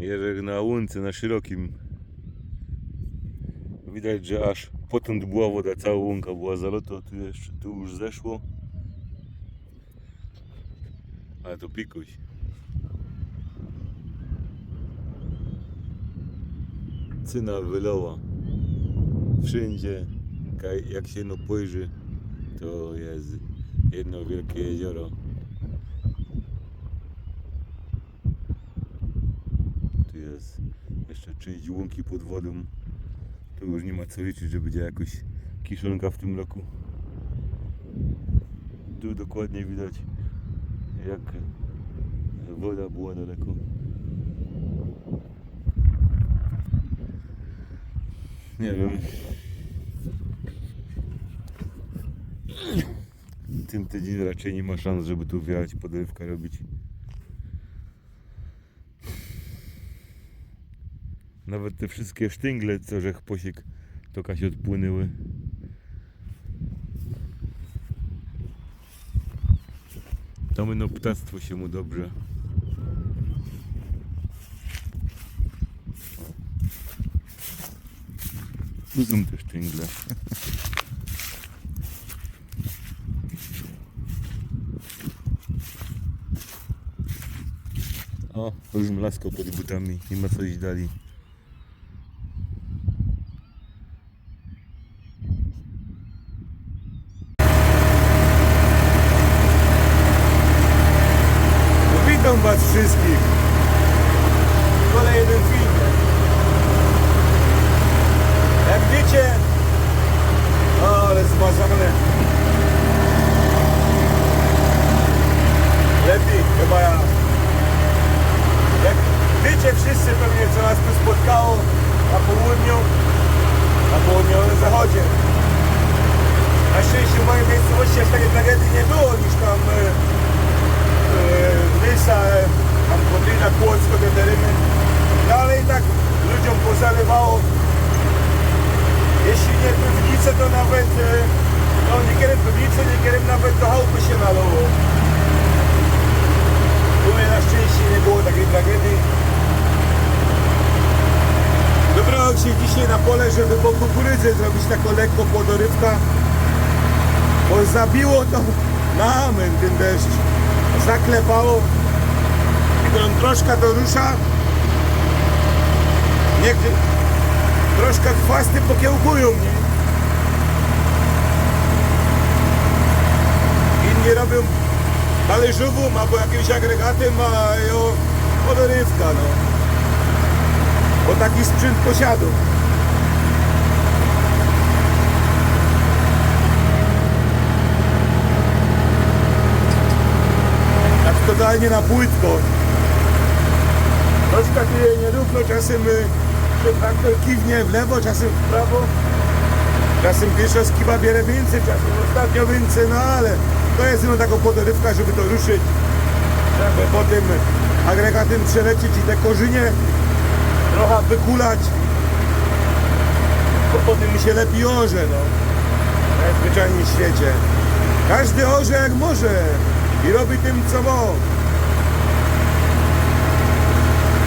Jerzek na łunce, na szerokim. Widać, że aż potąd była woda, cała łąka była zalota, tu jeszcze, tu już zeszło. Ale to pikuś. Cyna wylała. Wszędzie, jak się no pojrzy, to jest jedno wielkie jezioro. Tu jest jeszcze część łąki pod wodą. Tu już nie ma co liczyć, że będzie jakoś kiszonka w tym roku. Tu dokładnie widać jak woda była daleko. Nie wiem. Tym tydzień raczej nie ma szans, żeby tu wjechać podrywkę robić. Nawet te wszystkie sztyngle, co żech posiek, to kaś odpłynęły. To no ptactwo się mu dobrze. Tu są te sztyngle. O, już mlasko pod butami, nie ma co iść dalej. No witam was wszystkich w kolejnym filmie. Jak wiecie, o, ale zmazane. Lepiej chyba ja. Jak wiecie wszyscy pewnie co nas tu spotkało na południu, na południowym zachodzie. Na szczęście w mojej miejscowości aż takiej tragedii nie było niż tam e, e, Nysa, e, tam Podlina, Kłodzko, te tereny. No ale i tak ludziom pozalewało. Jeśli nie piwnice, to nawet e, no niekiedy piwnice, niekiedy nawet do chałupy się nalało. U mnie na szczęście nie było takiej tragedii. Wybrałem się dzisiaj na pole, żeby po kukurydzy zrobić taką lekko płodorywka. Bo zabiło to na amen ten deszcz. Zaklepało. To troszkę to rusza. Niech troszkę chwasty pokiełkują mnie. Inni robią talerzową albo jakimś agregatem, a ja podorywka, no. Bo taki sprzęt posiadł. Tak totalnie na płytko. Troszkę tu nierówno, czasem y, że traktor kiwnie w lewo, czasem w prawo. Czasem pierwsza skiba bierze więcej, czasem ostatnio więcej, no ale to jest no taką podorywka, żeby to ruszyć. Żeby potem agregatem przelecieć i te korzynie trochę wykulać. Bo potem mi się lepiej orze, no. Najzwyczajniej w świecie. Każdy orze jak może i robi tym co ma.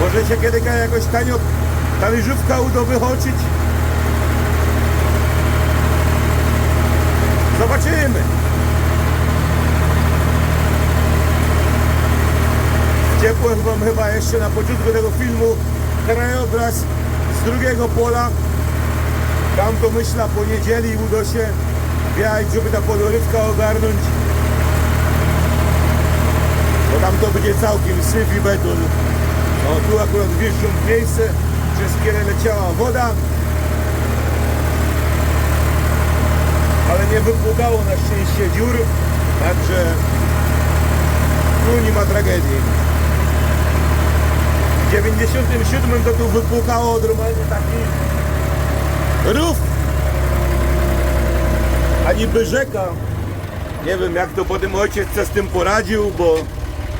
Może się kiedyś jakoś tanio talerzówka uda wychodzić. Zobaczymy. Ciepłem wam chyba jeszcze na początku tego filmu krajobraz z drugiego pola. Tam to myślę po niedzieli uda się wjechać, żeby ta podorywka ogarnąć. Bo tam to będzie całkiem syf i beton. No tu akurat wjeżdżą w miejsce, przez które leciała woda. Ale nie wypłukało na szczęście dziur, także tu nie ma tragedii. W 97 to tu wypłukało normalnie taki rów. A niby rzeka. Nie wiem jak to potem ojciec co z tym poradził, bo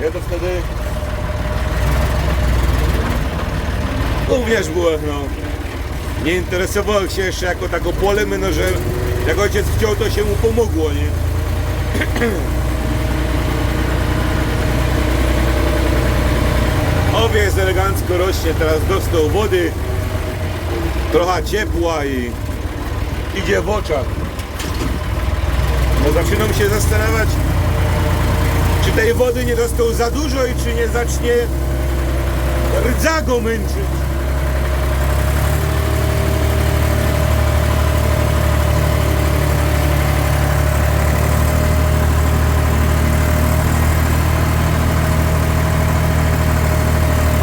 ja to wtedy również byłem, no. Nie interesował się jeszcze jako taką pole, no że jak ojciec chciał, to się mu pomogło, nie? Jest elegancko rośnie, teraz dostał wody, trochę ciepła i idzie w oczach. Bo zaczynam się zastanawiać, czy tej wody nie dostał za dużo i czy nie zacznie rdza go męczyć.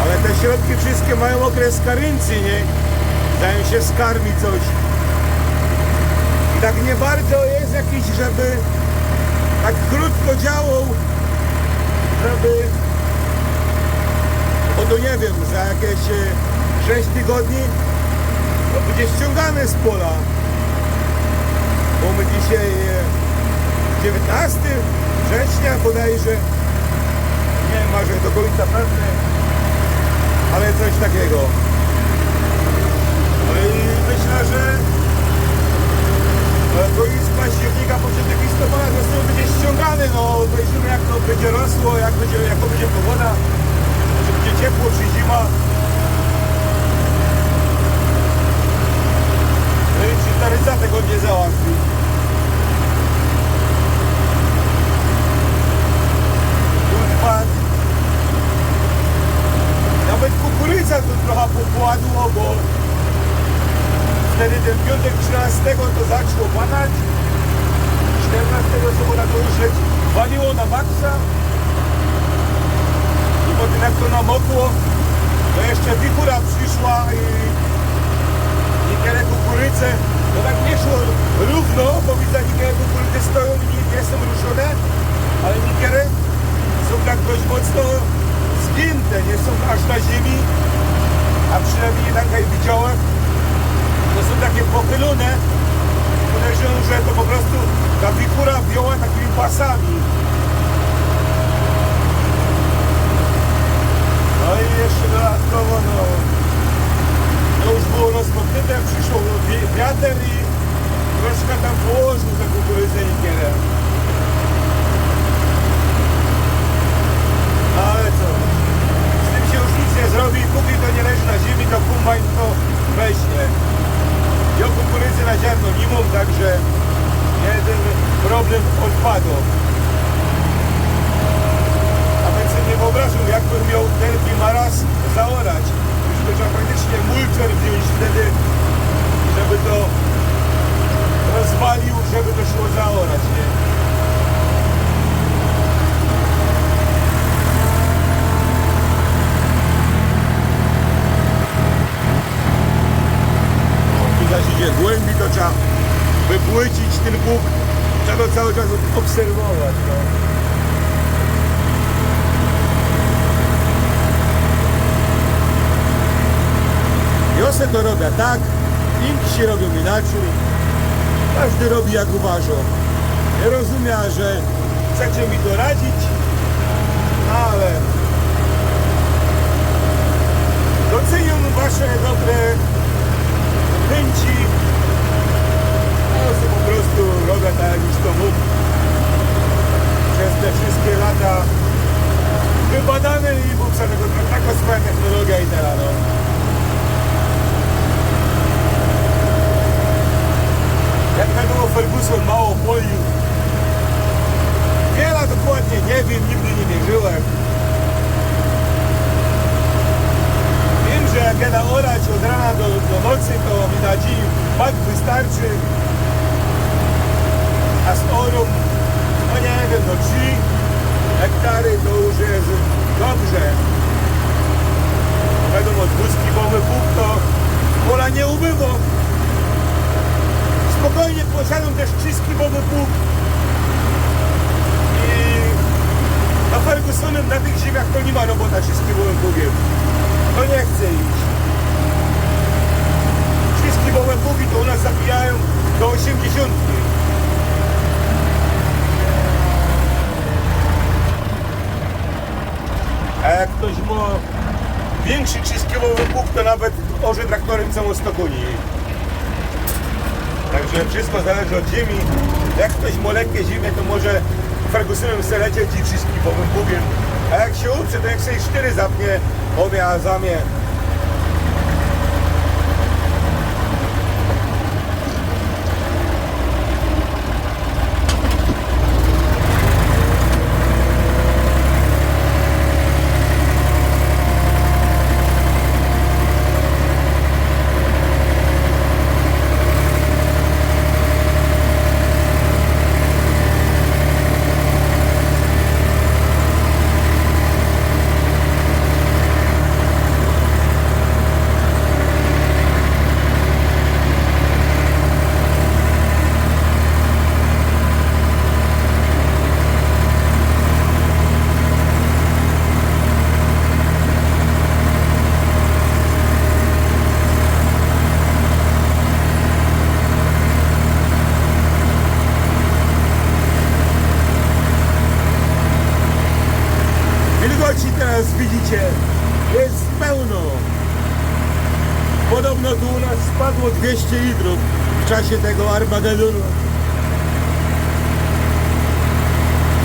Ale te środki wszystkie mają okres karencji, nie? Dają się skarmić coś. I tak nie bardzo jest jakiś, żeby tak krótko działał, żeby bo to nie wiem, za jakieś e, 6 tygodni to będzie ściągane z pola. Bo my dzisiaj e, 19 września bodajże nie wiem, może do końca pewny, ale coś takiego. No i myślę, że e, koniec października, początek listopada to znowu będzie ściągany, no obejrzymy jak to będzie rosło, jak będzie, jaka będzie pogoda, czy będzie ciepło, czy zima. No i czy ta rydza tego nie załatwi. Kurwa. Nawet kukurydza to trochę popładło, bo wtedy ten piątek 13 to zaczęło padać. 14 sobota to już leci. Waliło na maksa. I potem to jeszcze wichura przyszła i niektóre kukurydze, to tak nie szło równo, bo widzę niektóre kukurydzy stoją i nie, są ruszone, ale niektóre są tak dość mocno zgięte, nie są aż na ziemi, a przynajmniej nie tak jak widziałem, to są takie pochylone. Podejrzewam, że to po prostu ta wichura wzięła takimi pasami. падал. Wiosę to robię tak, inni robią inaczej. Każdy robi jak uważa. Nie rozumie, że chcecie mi doradzić, ale doceniam wasze dobre chęci. Ja po prostu robię tak jak już to mógł. Przez te wszystkie lata wybadane i tego taka swoja technologia i teraz no. Jak wiadomo Ferguson mało polił. Wiele dokładnie nie wiem, nigdy nie mierzyłem. Wiem, że jak jadę orać od rana do, do nocy, to mi na dzień bak wystarczy. A z orą, no nie wiem, no 3 hektary to już jest dobrze. Wiadomo, dwuskibowy Bóg to pola nie ubywa. Spokojnie posiadam też trzyskibowy Bóg. I na Fergusonem na tych ziemiach to nie ma robota trzyskibowym Bugiem. To nie chce iść. Trzyskibowe Bugi to u nas zabijają do 80. A jak ktoś ma większy trzyskibowy Bóg, to nawet orze traktorem całą stokuni. Także wszystko zależy od ziemi. Jak ktoś ma lekkie ziemię, to może Fergusonem se lecieć i wszystkim Bogiem Bugiem A jak się uprze, to jak sobie cztery zapnie, obie, a Wilgoci teraz widzicie, jest pełno. Podobno tu u nas spadło 200 litrów w czasie tego Armagedonu.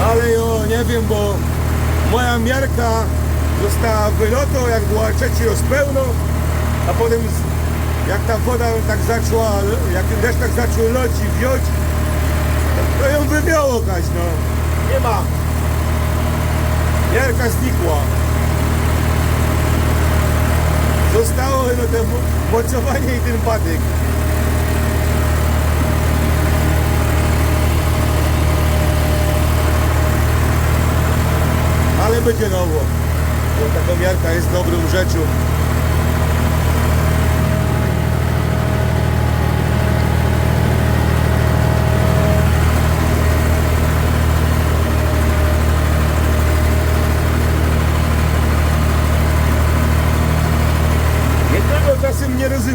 Ale jo, nie wiem, bo moja miarka została wylotą, jak była trzeci raz pełno, a potem jak ta woda tak zaczęła, jak deszcz tak zaczął lać i wioć, to ją wywiało kaś, no. Nie ma. Jarka znikła. Zostało no mo- mocowanie i ten patyk. Ale będzie nowo. Bo taka miarka jest dobrą rzeczą.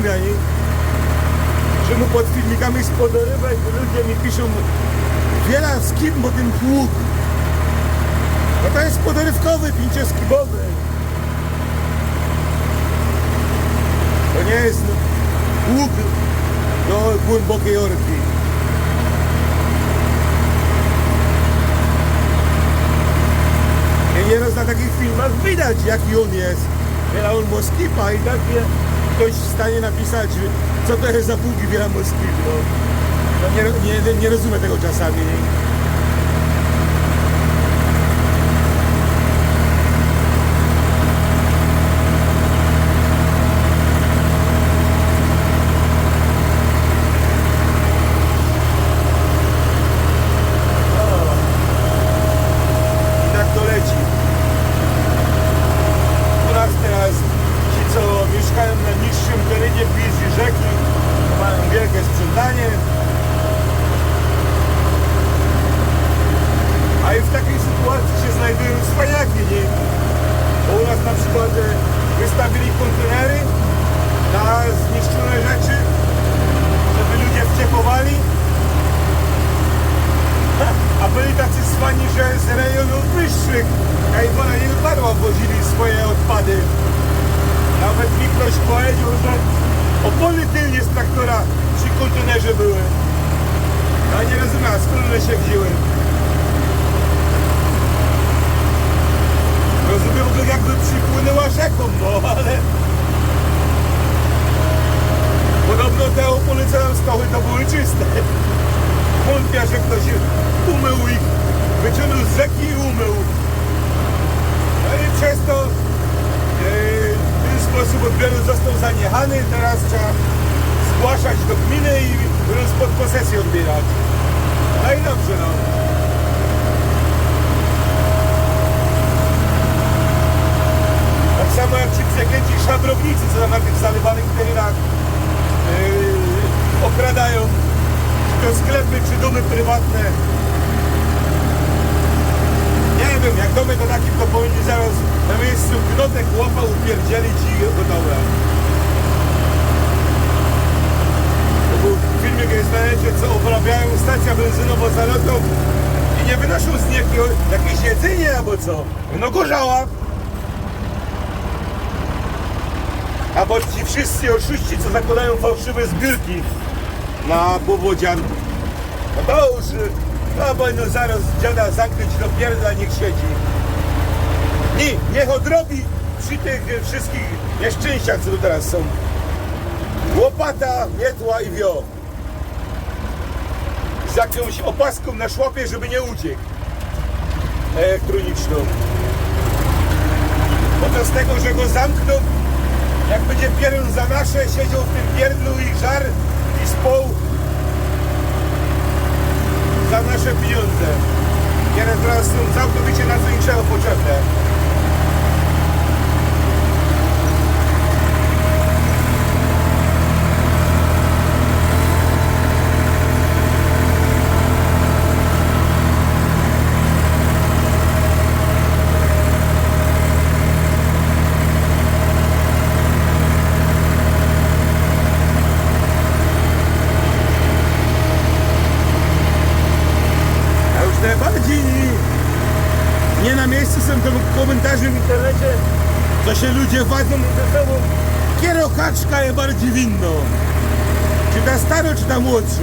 Czasem nie rozumiem, nie? że mu pod filmikami z podorywek ludzie mi piszą wiele z kim, bo ten pług. No to jest podorywkowy, pięcioskibowy. To nie jest pług do głębokiej orki. I nieraz na takich filmach widać jaki on jest. Wiele on moskipa i takie ktoś w stanie napisać, co to jest za pługi wiele moskip. No. No nie, nie, nie rozumiem tego czasami. Nie? I tak to leci. U nas teraz ci, co mieszkają na niższym terenie bliżej rzeki, to mają wielkie sprzątanie. A i w takiej sytuacji się znajdują cwaniaki, nie? Bo u nas na przykład e, wystawili kontenery na zniszczone rzeczy, żeby ludzie wciepowali. A byli tacy swani, że z rejonów wyższych Kajwona nie wypadła wozili swoje odpady. Nawet mi ktoś powiedział, że opony tylnie z traktora przy kontenerze były. Ja nie rozumiem, skąd one się wzięły. Rozumiem, że jakby przypłynęła rzeką, no ale... Podobno te opony, co stały, to były czyste. Wątpię, że ktoś umył ich, wyciągnął z rzeki i umył. No i przez to yy, ten sposób odbioru został zaniechany. Teraz trzeba zgłaszać do gminy i już pod posesję odbierać. No i dobrze, no. Tak samo jak ci przekręci szabrownicy, co tam na tych zalewanych terenach yy, okradają to sklepy, czy domy prywatne. Nie wiem, jak domy to takim to powinni zaraz na miejscu knotek łapa upierdzielić i gotowe. To był filmik jest na necie, co obrabiają stacja benzynowa zalotą i nie wynoszą z niej jakieś jedzenie albo co. No gorzała. Albo ci wszyscy oszuści, co zakładają fałszywe zbiórki na powodzian. No to już, no bo no zaraz dziada zamknąć do pierdla, niech siedzi. I niech odrobi przy tych wszystkich nieszczęściach, co tu teraz są. Łopata, mietła i wio. Z jakąś opaską na szłapie, żeby nie uciekł. Elektroniczną. Bo to z tego, że go zamkną, jak będzie pierun za nasze, siedział w tym pierdlu i żar i spał za nasze pieniądze. Kiedy teraz są całkowicie na co innego potrzebne. A już najbardziej nie na miejscu są te komentarze w internecie, co się ludzie wadzą ze sobą. Kiero kaczka jest bardziej winno. Czy ta staro, czy ta młodsza?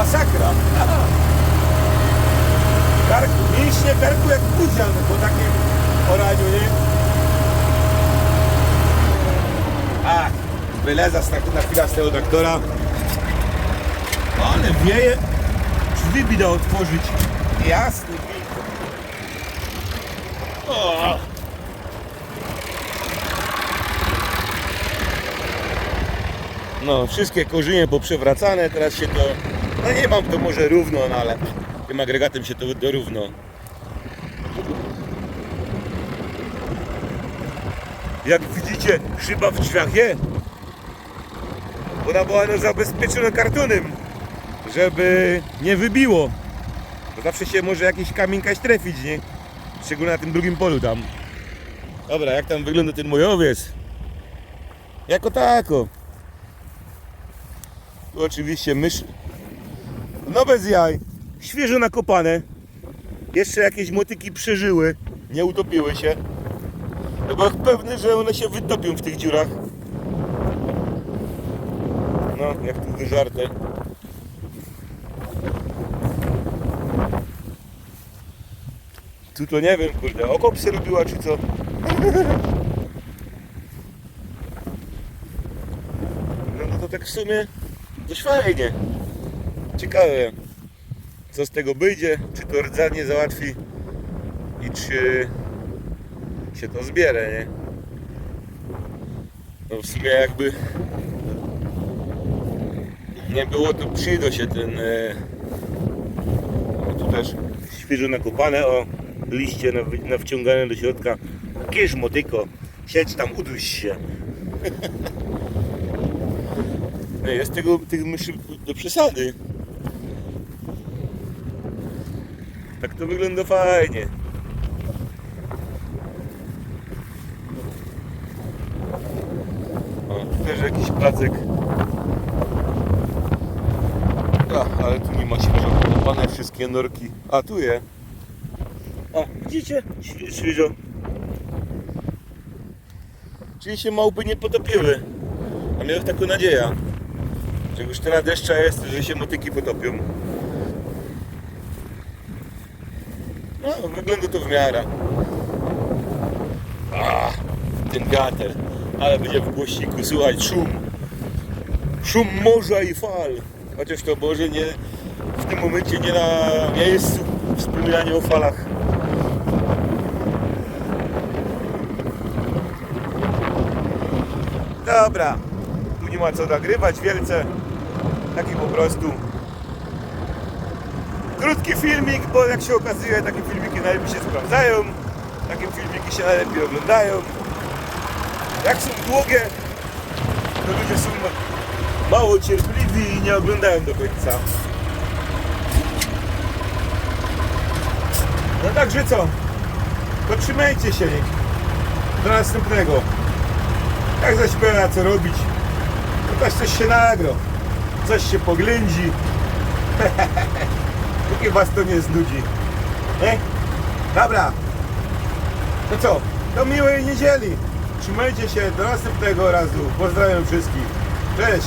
Masakra. Kark, mięśnie karku jak budzian po takim oraniu, nie? Ach, wyleza z tak na chwilę z tego doktora. Ale wieje. Drzwi bida otworzyć. Jasny. No, wszystkie korzynie poprzewracane, teraz się to... No nie mam to może równo, no ale tym agregatem się to dorówno. Jak widzicie, szyba w drzwiach jest. Ona była no zabezpieczona kartonem, żeby nie wybiło. Bo zawsze się może jakiś kamień kaś trafić, nie? Szczególnie na tym drugim polu tam. Dobra, jak tam wygląda ten mój owiec? Jako tako. Tu oczywiście mysz. No bez jaj. Świeżo nakopane. Jeszcze jakieś motyki przeżyły. Nie utopiły się. Bo pewny, że one się wytopią w tych dziurach. No, jak tu wyżarte. Tu to nie wiem, kurde, okopsy robiła czy co? No to tak w sumie dość fajnie. Ciekawe, co z tego wyjdzie, czy to rdzenie załatwi i czy się to zbierze, nie? No w sumie jakby nie było, to przyjdą się ten e, o, tu też świeżo nakopane, o liście naw- nawciągane do środka. Kież motyko, siedź tam, uduś się. Nie, Jest tego, tych myszy do przesady. Tak to wygląda fajnie. O, też jakiś placek. A, ale tu nie ma świeżo podopane wszystkie norki. A, tu je. O, widzicie? Świe- Świeżo. Czyli się małpy nie potopiły. A miałem taką nadzieję, że już teraz deszcza jest, że się motyki potopią. No, wygląda to w miarę. A, ten gater. Ale będzie w głośniku słuchać szum. Szum morza i fal. Chociaż to może nie w tym momencie nie na miejscu wspominanie o falach. Dobra, tu nie ma co nagrywać wielce. Taki po prostu krótki filmik, bo jak się okazuje, takie filmiki najlepiej się sprawdzają. Takie filmiki się najlepiej oglądają. Jak są długie, to ludzie są mało cierpliwi i nie oglądają do końca. No także co? To trzymajcie się. Do następnego. Jak zaś będzie co robić, to też coś się nagro. Coś się poględzi. Póki was to nie znudzi. Nie? Dobra. To co? Do miłej niedzieli. Trzymajcie się. Do następnego razu. Pozdrawiam wszystkich. Cześć.